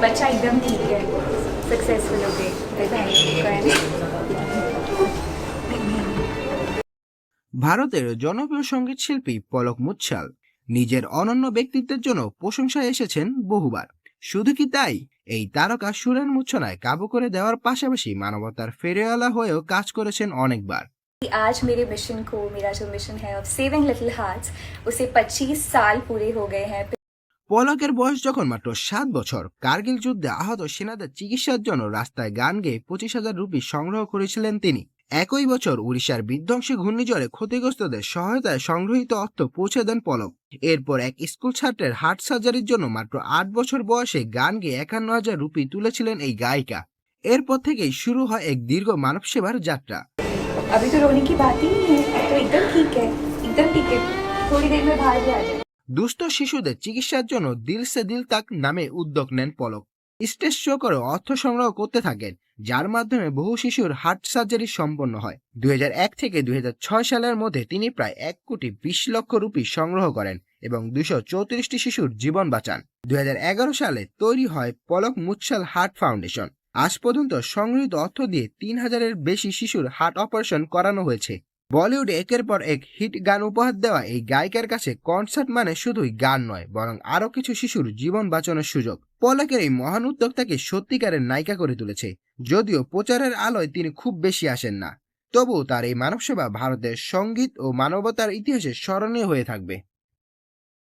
बच्चा एकदम ठीक है सक्सेसफुल हो गई ভারতের জনপ্রিয় সঙ্গীত শিল্পী পলক মুচ্ছাল নিজের অনন্য ব্যক্তিত্বের জন্য প্রশংসায় এসেছেন বহুবার শুধু কি তাই এই তারকা সুরের মূর্ছনায় কাবু করে দেওয়ার পাশাপাশি মানবতার ফেরিওয়ালা হয়েও কাজ করেছেন অনেকবার आज मेरे मिशन को मेरा जो मिशन है ऑफ सेविंग लिटिल हार्ट्स उसे 25 साल पूरे हो गए हैं পলকের বয়স যখন মাত্র সাত বছর কার্গিল যুদ্ধে আহত সেনাদের চিকিৎসার জন্য রাস্তায় গান গেয়ে পঁচিশ হাজার রুপি সংগ্রহ করেছিলেন তিনি একই বছর উড়িষ্যার বিধ্বংসী ঘূর্ণিঝড়ে ক্ষতিগ্রস্তদের সহায়তায় সংগ্রহিত অর্থ পৌঁছে দেন পলক এরপর এক স্কুল ছাত্রের হার্ট সার্জারির জন্য মাত্র আট বছর বয়সে গান গেয়ে একান্ন হাজার রুপি তুলেছিলেন এই গায়িকা এরপর থেকেই শুরু হয় এক দীর্ঘ মানব সেবার যাত্রা अभी तो रोने की बात ही नहीं है तो एकदम ठीक है एकदम ठीक है थोड़ी देर में बाहर भी आ जाए দুস্থ শিশুদের চিকিৎসার জন্য দিল সে দিল তাক নামে উদ্যোগ নেন পলক। স্টেজ শো করে অর্থ সংগ্রহ করতে থাকেন, যার মাধ্যমে বহু শিশুর হার্ট সার্জারি সম্পন্ন হয়। দুই হাজার এক থেকে দুই হাজার ছয় সালের মধ্যে তিনি প্রায় এক কোটি বিশ লক্ষ রুপি সংগ্রহ করেন এবং দুশো চৌত্রিশটি শিশুর জীবন বাঁচান। দুই হাজার এগারো সালে তৈরি হয় পলক মুচ্ছাল হার্ট ফাউন্ডেশন। আজ পর্যন্ত সংগৃহীত অর্থ দিয়ে তিন হাজারের বেশি শিশুর হার্ট অপারেশন করানো হয়েছে। বলিউডে একের পর এক হিট গান উপহার দেওয়া এই গায়িকার কাছে কনসার্ট মানে শুধুই গান নয়, বরং আরও কিছু শিশুর জীবন বাঁচানোর সুযোগ। পলাকের এই মহান উদ্যোক্তাকে সত্যিকারের নায়িকা করে তুলেছে, যদিও প্রচারের আলোয় তিনি খুব বেশি আসেন না। তবুও তার এই মানবসেবা ভারতের সংগীত ও মানবতার ইতিহাসে স্মরণীয় হয়ে থাকবে।